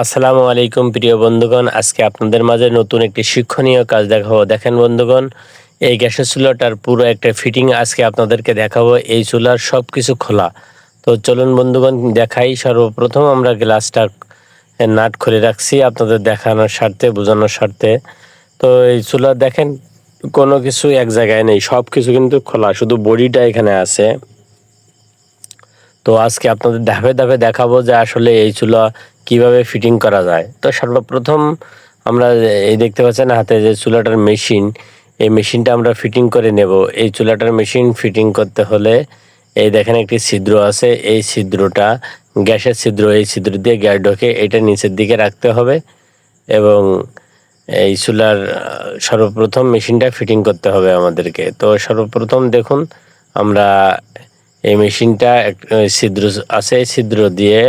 আসসালামু আলাইকুম প্রিয় বন্ধুগণ, আজকে আপনাদের মাঝে নতুন একটি শিক্ষণীয় কাজ দেখাবো। দেখেন বন্ধুগণ, এই গ্যাসের চুলাটার পুরো একটা ফিটিং আজকে আপনাদেরকে দেখাবো, এই চুলার সব কিছু খোলা। তো চলুন বন্ধুগণ, দেখাই। সর্বপ্রথম আমরা গ্লাসটা নাট খুলে রাখছি আপনাদের দেখানোর স্বার্থে, বোঝানোর স্বার্থে। তো এই চুলা দেখেন, কোনো কিছু এক জায়গায় নেই সব কিছু কিন্তু খোলা, শুধু বডিটা এখানে আছে। তো আজকে আপনাদের ধাপে ধাপে দেখাবো যে আসলে এই চুলা কীভাবে ফিটিং করা যায়? তো সর্বপ্রথম আমরা এই দেখতে পাচ্ছেন হাতে যে চুলাটার মেশিন এই মেশিনটা আমরা ফিটিং করে নেব। এই চুলাটার মেশিন ফিটিং করতে হলে এই দেখেন একটি ছিদ্র আছে। এই ছিদ্রটা গ্যাসের ছিদ্র, এই ছিদ্র দিয়ে গ্যাস ঢোকে, এটা নিচের দিকে রাখতে হবে এবং এই চুলার সর্বপ্রথম মেশিনটা ফিটিং করতে হবে আমাদেরকে। তো সর্বপ্রথম দেখুন আমরা এই মেশিনটা ছিদ্র আছে ছিদ্র দিয়ে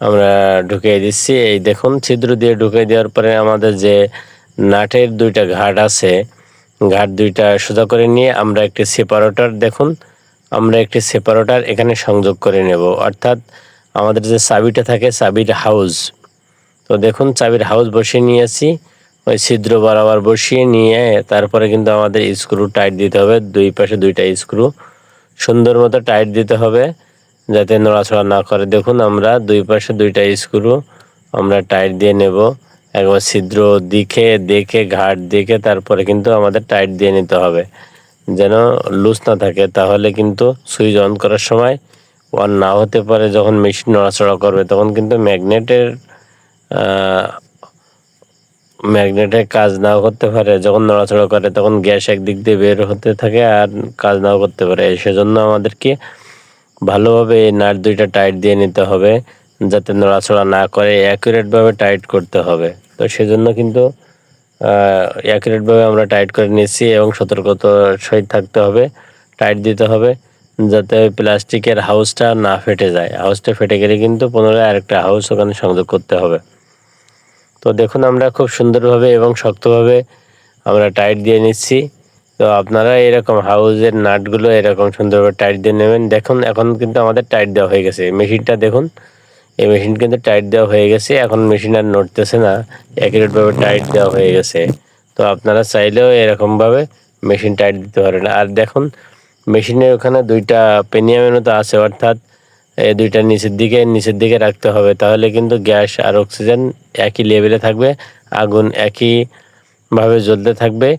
আমরা ঢুকিয়ে দিচ্ছি। এই দেখুন, ছিদ্র দিয়ে ঢুকিয়ে দেওয়ার পরে আমাদের যে নাটের দুইটা ঘাট আছে, ঘাট দুইটা সোজা করে নিয়ে আমরা একটি সেপারেটর দেখুন, আমরা একটি সেপারেটর এখানে সংযোগ করে নেব। অর্থাৎ আমাদের যে চাবিটা থাকে, চাবির হাউস তো দেখুন, চাবির হাউস বসিয়ে নিয়েছি। ওই ছিদ্র বরাবর বসিয়ে নিয়ে তারপরে কিন্তু আমাদের স্ক্রু টাইট দিতে হবে। দুই পাশে দুইটা স্ক্রু সুন্দর মতো টাইট দিতে হবে। যাতে নড়াচড়া না করে। দেখুন, আমরা দুই পাশে দুইটা স্ক্রু, আমরা টাইট দিয়ে নেব। একবার ছিদ্র দিকে, দেখে, ঘাট দেখে, তারপরে কিন্তু আমাদের টাইট দিয়ে নিতে হবে। যেন লুজ না থাকে, তাহলে কিন্তু সুইচ অন করার সময় অন না হতে পারে। যখন মেশিন নড়াচড়া করবে, তখন কিন্তু ম্যাগনেটের ম্যাগনেটের কাজ নাও করতে পারে। যখন নড়াচড়া করে, তখন গ্যাস একদিক দিয়ে বের হতে থাকে আর কাজ নাও করতে পারে। সেজন্য আমাদেরকে ভালোভাবে এই নাট দুইটা টাইট দিয়ে নিতে হবে, যাতে নড়াচড়া না করে, অ্যাকুরেটভাবে টাইট করতে হবে। তো সেজন্য কিন্তু অ্যাকুরেটভাবে আমরা টাইট করে নিচ্ছি এবং সতর্কতার সহিত থাকতে হবে, টাইট দিতে হবে, যাতে প্লাস্টিকের হাউসটা না ফেটে যায়। হাউসটা ফেটে গেলে কিন্তু পুনরায় আরেকটা হাউস ওখানে সংযোগ করতে হবে। তো দেখুন, আমরা খুব সুন্দরভাবে এবং শক্তভাবে আমরা টাইট দিয়ে নিচ্ছি। তো আপনারা এরকম হাউজের নাটগুলো এরকম সুন্দরভাবে টাইট দিয়ে নেবেন। দেখুন, এখন কিন্তু আমাদের টাইট দেওয়া হয়ে গেছে। মেশিনটা দেখুন, এই মেশিন কিন্তু টাইট দেওয়া হয়ে গেছে। এখন মেশিন আর নড়তেছে না অ্যাকুরেটভাবে টাইট দেওয়া হয়ে গেছে। তো আপনারা চাইলেও এরকমভাবে মেশিন টাইট দিতে পারেন। আর দেখুন মেশিনের ওখানে দুইটা পেনিয়ামের মতো আছে, অর্থাৎ এই দুইটা নিচের দিকে নিচের দিকে রাখতে হবে। তাহলে কিন্তু গ্যাস আর অক্সিজেন একই লেভেলে থাকবে, আগুন একইভাবে জ্বলতে থাকবে।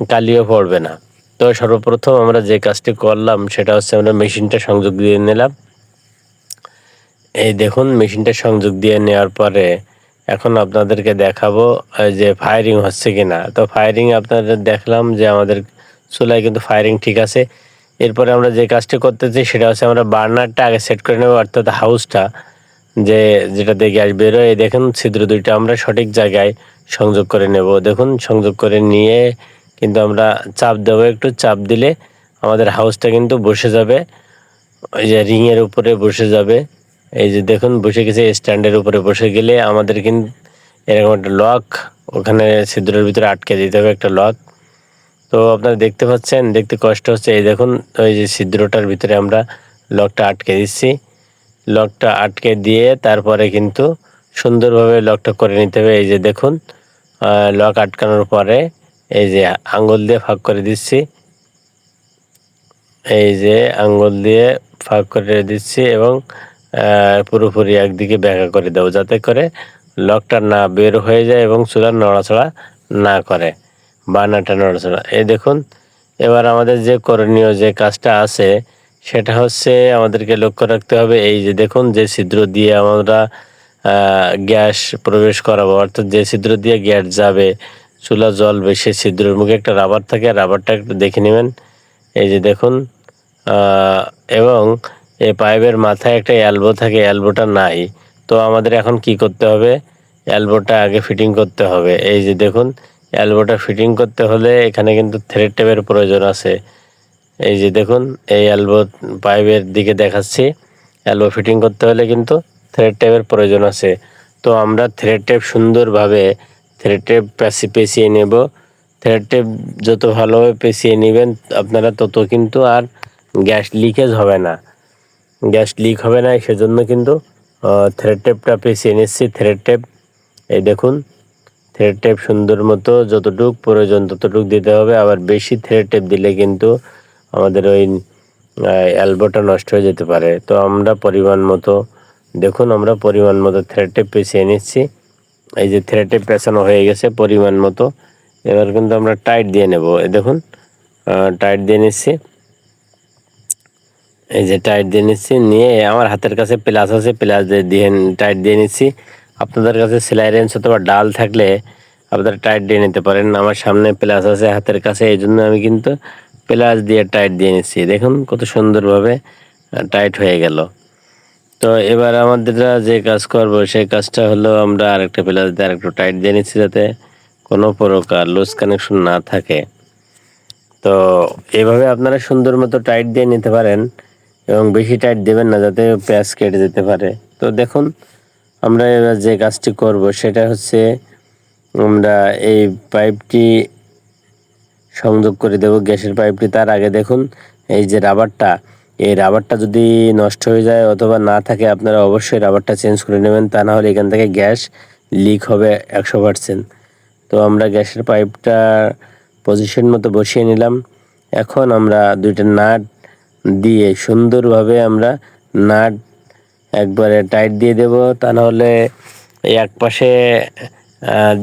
কালিও পড়বে না। তো সর্বপ্রথম আমরা যে কাজটি করলাম, সেটা হচ্ছে আমরা মেশিনটা সংযোগ দিয়ে নিলাম। এই দেখুন, মেশিনটা সংযোগ দিয়ে নেওয়ার পরে এখন আপনাদেরকে দেখাবো যে ফায়ারিং হচ্ছে কি না তো ফায়ারিং আপনাদের দেখলাম যে আমাদের চুলায় কিন্তু ফায়ারিং ঠিক আছে। এরপরে আমরা যে কাজটি করতেছি, সেটা হচ্ছে আমরা বার্নারটা আগে সেট করে নেব, অর্থাৎ হাউসটা যে, যেটা দিয়ে গ্যাস বেরোয়। দেখুন, ছিদ্র দুইটা আমরা সঠিক জায়গায় সংযোগ করে নেব। দেখুন, সংযোগ করে নিয়ে কিন্তু আমরা চাপ দেবো, একটু চাপ দিলে আমাদের হাউসটা কিন্তু বসে যাবে। ওই যে রিংয়ের উপরে বসে যাবে। এই যে দেখুন, বসে গেছে স্ট্যান্ডের উপরে বসে গেলে আমাদের কিন্তু এরকম একটা লক ওখানে ছিদ্রের ভিতরে আটকে দিতে হবে একটা লক তো আপনারা দেখতে পাচ্ছেন, দেখতে কষ্ট হচ্ছে। এই দেখুন, ওই যে ছিদ্রটার ভিতরে আমরা লকটা আটকে দিচ্ছি। লকটা আটকে দিয়ে তারপরে কিন্তু সুন্দরভাবে লকটা করে নিতে হবে। এই যে দেখুন লক আটকানোর পরে এই যে আঙ্গুল দিয়ে ফাঁক করে দিচ্ছি। এই যে আঙ্গুল দিয়ে ফাঁক করে দিচ্ছি এবং পুরোপুরি একদিকে ব্যাকা করে দেবো যাতে করে লকটা না বের হয়ে যায় এবং চুলার নড়াচড়া না করে বানাটা নড়াচড়া। এই দেখুন, এবার আমাদের যে করণীয় যে কাজটা আছে, সেটা হচ্ছে আমাদেরকে লক্ষ্য রাখতে হবে এই যে দেখুন, যে ছিদ্র দিয়ে আমরা গ্যাস প্রবেশ করাবো, অর্থাৎ যে ছিদ্র দিয়ে গ্যাস যাবে চুলা জ্বলবে সে ছিদ্রের মুখে একটা রাবার থাকে রাবারটা একটু দেখে নেবেন। এই যে দেখুন এবং এই পাইপের মাথায় একটা অ্যালবো থাকে অ্যালবোটা নাই। তো আমাদের এখন কি করতে হবে? অ্যালবোটা আগে ফিটিং করতে হবে। এই যে দেখুন অ্যালবোটা ফিটিং করতে হলে এখানে কিন্তু থ্রেড টেপের প্রয়োজন আছে। এই যে দেখুন, এই অ্যালবো পাইপের দিকে দেখাচ্ছি। অ্যালবো ফিটিং করতে হলে কিন্তু থ্রেড টেপের প্রয়োজন আছে। তো আমরা থ্রেড টেপ সুন্দরভাবে থ্রেড টেপ পেঁচি পেঁচিয়ে নেব। থ্রেড টেপ যত ভালোভাবে পেঁচিয়ে নেবেন, আপনারা তত কিন্তু আর গ্যাস লিকেজ হবে না। গ্যাস লিক হবে না, সেজন্য কিন্তু থ্রেড টেপটা পেঁচিয়ে নিচ্ছি। থ্রেড টেপ এই দেখুন থ্রেড টেপ সুন্দর মতো যতটুক প্রয়োজন ততটুক দিতে হবে। আবার বেশি থ্রেড টেপ দিলে কিন্তু আমাদের ওই অ্যালবোটা নষ্ট হয়ে যেতে পারে। তো আমরা পরিমাণ মতো, দেখুন আমরা পরিমাণ মতো থ্রেড টেপ পেঁচিয়ে নিচ্ছি। এই যে থ্রেড টেপ পেঁচানো হয়ে গেছে পরিমাণ মতো। এবার কিন্তু আমরা টাইট দিয়ে নেব। দেখুন টাইট দিয়ে নিচ্ছি। এই যে টাইট দিয়ে নিচ্ছি, নিয়ে আমার হাতের কাছে প্লাস আছে প্লাস দিয়ে টাইট দিয়ে নিচ্ছি। আপনাদের কাছে সেলাই রেঞ্জ অথবা ডাল থাকলে আপনারা টাইট দিয়ে নিতে পারেন। আমার সামনে প্লাস আছে হাতের কাছে, এই জন্য আমি কিন্তু প্লাস দিয়ে টাইট দিয়ে নিচ্ছি। দেখুন কত সুন্দরভাবে টাইট হয়ে গেল। তো এবার আমাদের যে কাজ করব, সেই কাজটা হলো আমরা আরেকটা প্লাস দিয়ে আরেকটু টাইট দিয়ে নিচ্ছি যাতে কোনো প্রকার লুজ কানেকশন না থাকে। তো এভাবে আপনারা সুন্দর মতো টাইট দিয়ে নিতে পারেন এবং বেশি টাইট দেবেন না যাতে প্যাঁচ কেটে যেতে পারে। তো দেখুন, আমরা এবার যে কাজটি করব, সেটা হচ্ছে আমরা এই পাইপটি সংযোগ করে দেব গ্যাসের পাইপটি তার আগে দেখুন, এই যে রাবারটা এই রাবারটা যদি নষ্ট হয়ে যায় অথবা না থাকে, আপনারা অবশ্যই রাবারটা চেঞ্জ করে নেবেন। তা না হলে এখান থেকে গ্যাস লিক হবে একশো পারসেন্ট তো আমরা গ্যাসের পাইপটা পজিশন মতো বসিয়ে নিলাম। এখন আমরা দুইটা নাট দিয়ে সুন্দরভাবে আমরা নাট একবারে টাইট দিয়ে দেব। তা নাহলে এক পাশে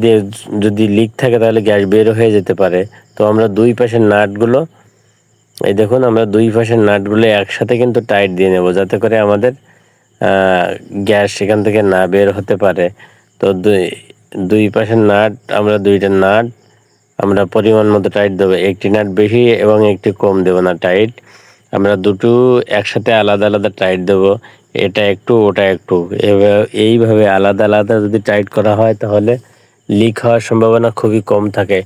দিয়ে যদি লিক থাকে তাহলে গ্যাস বের হয়ে যেতে পারে। তো আমরা দুই পাশের নাটগুলো এই দেখুন, আমরা দুই পাশের নাটগুলো একসাথে কিন্তু টাইট দিয়ে নেব, যাতে করে আমাদের গ্যাস সেখান থেকে না বের হতে পারে। তো দুই দুই পাশের নাট, আমরা দুইটা নাট, আমরা পরিমাণ মতো টাইট দেবো। একটি নাট বেশি এবং একটি কম দেবো না টাইট আমরা দুটো একসাথে আলাদা আলাদা টাইট দেবো। এটা একটু, ওটা একটু। এইভাবে আলাদা আলাদা যদি টাইট করা হয়, তাহলে লিক হওয়ার সম্ভাবনা খুবই কম থাকে।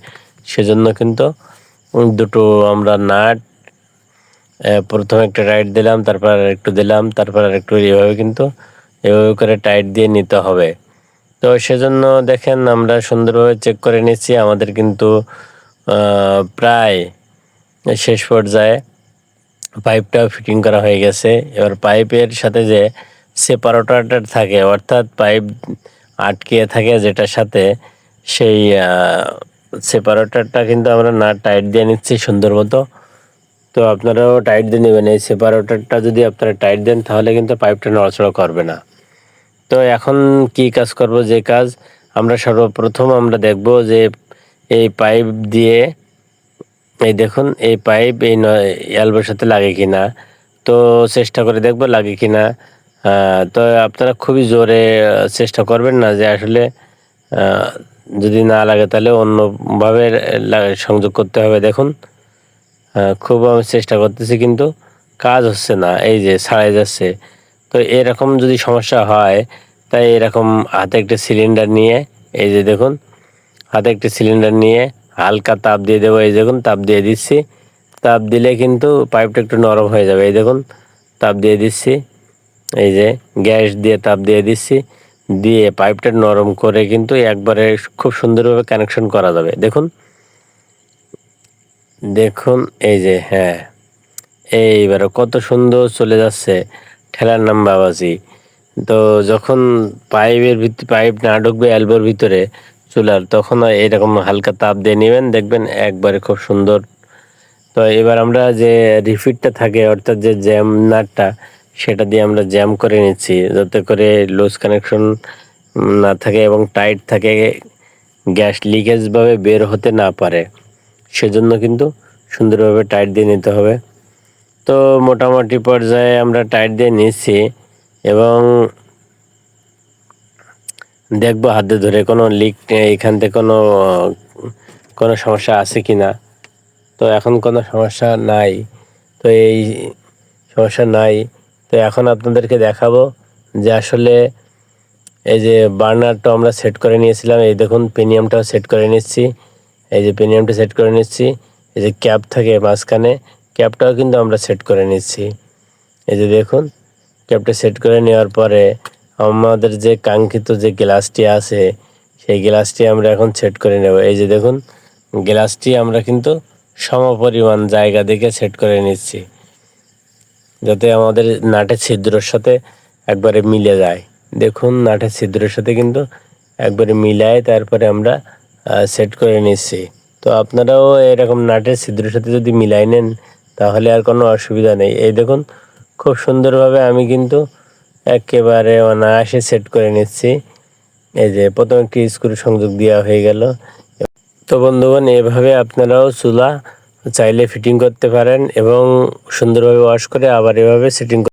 সেজন্য কিন্তু দুটো আমরা নাট প্রথমে একটা টাইট দিলাম, তারপর আর একটু দিলাম, তারপর আর একটু এভাবে কিন্তু এভাবে করে টাইট দিয়ে নিতে হবে। তো সেজন্য দেখেন আমরা সুন্দরভাবে চেক করে নিচ্ছি, আমাদের কিন্তু প্রায় শেষ পর্যায়ে পাইপটাও ফিটিং করা হয়ে গেছে। এবার পাইপের সাথে যে সেপারেটরটা থাকে, অর্থাৎ পাইপ আটকে থাকে যেটার সাথে সেই সেপারেটরটা কিন্তু আমরা না টাইট দিয়ে নিচ্ছি সুন্দর মতো। তো আপনারাও টাইট দিয়ে নেবেন। এই সেপারেটরটা যদি আপনারা টাইট দেন, তাহলে কিন্তু পাইপটা নড়াচড়া করবে না। তো এখন কি কাজ করব? যে কাজ, আমরা সর্বপ্রথম আমরা দেখব যে এই পাইপ দিয়ে, এই দেখুন, এই পাইপ এই অ্যালবোর সাথে লাগে কি না তো চেষ্টা করে দেখব লাগে কি না তো আপনারা খুবই জোরে চেষ্টা করবেন না যে আসলে যদি না লাগে তাহলে অন্যভাবে সংযোগ করতে হবে। দেখুন খুব আমি চেষ্টা করতেছি, কিন্তু কাজ হচ্ছে না, এই যে ছাড়াই যাচ্ছে। তো এরকম যদি সমস্যা হয়, তাই এরকম হাতে একটা সিলিন্ডার নিয়ে, এই যে দেখুন, হাতে একটা সিলিন্ডার নিয়ে হালকা তাপ দিয়ে দেবো, এই দেখুন, তাপ দিয়ে দিচ্ছি। তাপ দিলে কিন্তু পাইপটা একটু নরম হয়ে যাবে, এই দেখুন, তাপ দিয়ে দিচ্ছি। এই যে গ্যাস দিয়ে তাপ দিয়ে দিচ্ছি, দিয়ে পাইপটা নরম করে কিন্তু একবারে খুব সুন্দরভাবে কানেকশন করা যাবে। দেখুন দেখুন, এই যে হ্যাঁ। এইবারে কত সুন্দর চলে যাচ্ছে ঠেলার নাম বাবাজি। তো যখন পাইপের ভিতরে পাইপ না ঢুকবে অ্যালবোর ভিতরে চুলার, তখন এরকম হালকা তাপ দিয়ে নেবেন, দেখবেন একবারে খুব সুন্দর। তো এবার আমরা যে রিফিটটা থাকে, অর্থাৎ যে জ্যাম নাটটা, সেটা দিয়ে আমরা জ্যাম করে নিচ্ছি। যাতে করে লুজ কানেকশন না থাকে এবং টাইট থাকে, গ্যাস লিকেজভাবে বের হতে না পারে। সেজন্য কিন্তু সুন্দরভাবে টাইট দিয়ে নিতে হবে। তো মোটামুটি পর্যায়ে আমরা টাইট দিয়ে নিচ্ছি এবং দেখব হাতে ধরে কোনো লিক এখান থেকে কোনো কোনো সমস্যা আছে কি না তো এখন কোনো সমস্যা নাই। তো এই সমস্যা নাই। তো এখন আপনাদেরকে দেখাবো যে আসলে এই যে বার্নারটা আমরা সেট করে নিয়েছিলাম। এই দেখুন পেনিয়ামটাও সেট করে নিচ্ছি। এই যে পেনিয়ামটা সেট করে নিচ্ছি। এই যে ক্যাপ থাকে মাঝখানে, ক্যাপটাও কিন্তু আমরা সেট করে নিচ্ছি। এই যে দেখুন, ক্যাপটা সেট করে নেওয়ার পরে আমাদের যে কাঙ্ক্ষিত যে গ্লাসটি আছে, সেই গ্লাসটি আমরা এখন সেট করে নেব। এই যে দেখুন, গ্লাসটি আমরা কিন্তু সমপরিমাণ জায়গা দেখে সেট করে নিচ্ছি, যাতে আমাদের নাটের ছিদ্রর সাথে একবারে মিলে যায়। দেখুন, নাটের ছিদ্রের সাথে কিন্তু একবারে মিলায়, তারপরে আমরা সেট করে নিচ্ছি তো আপনারাও এরকম নাটের ছিদ্রের সাথে যদি মিলাই নেন, তাহলে আর কোনো অসুবিধা নেই। এই দেখুন, খুব সুন্দরভাবে আমি কিন্তু একেবারে অনায়াসে সেট করে নিচ্ছি। এই যে, প্রথম একটি স্ক্রু সংযোগ দেওয়া হয়ে গেল। তো বন্ধুগণ, এভাবে আপনারাও চুলা চাইলে ফিটিং করতে পারেন এবং সুন্দরভাবে ওয়াশ করে আবার এভাবে সেটিং